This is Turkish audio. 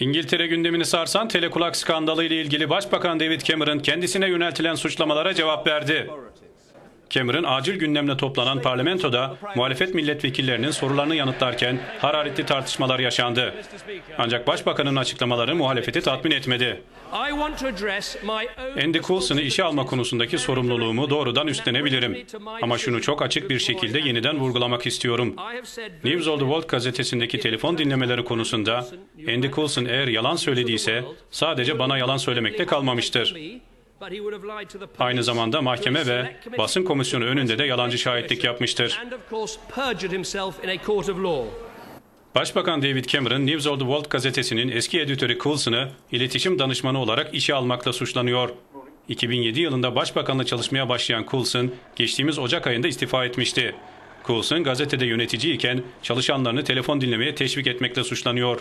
İngiltere gündemini sarsan telekulak skandalı ile ilgili Başbakan David Cameron kendisine yöneltilen suçlamalara cevap verdi. Cameron acil gündemle toplanan parlamentoda muhalefet milletvekillerinin sorularını yanıtlarken hararetli tartışmalar yaşandı. Ancak başbakanın açıklamaları muhalefeti tatmin etmedi. Andy Coulson'ı işe alma konusundaki sorumluluğumu doğrudan üstlenebilirim. Ama şunu çok açık bir şekilde yeniden vurgulamak istiyorum. News of the World gazetesindeki telefon dinlemeleri konusunda Andy Coulson eğer yalan söylediyse sadece bana yalan söylemekte kalmamıştır. Aynı zamanda mahkeme ve basın komisyonu önünde de yalancı şahitlik yapmıştır. Başbakan David Cameron, News of the World gazetesinin eski editörü Coulson'ı iletişim danışmanı olarak işe almakla suçlanıyor. 2007 yılında başbakanla çalışmaya başlayan Coulson, geçtiğimiz Ocak ayında istifa etmişti. Coulson gazetede yöneticiyken çalışanlarını telefon dinlemeye teşvik etmekle suçlanıyor.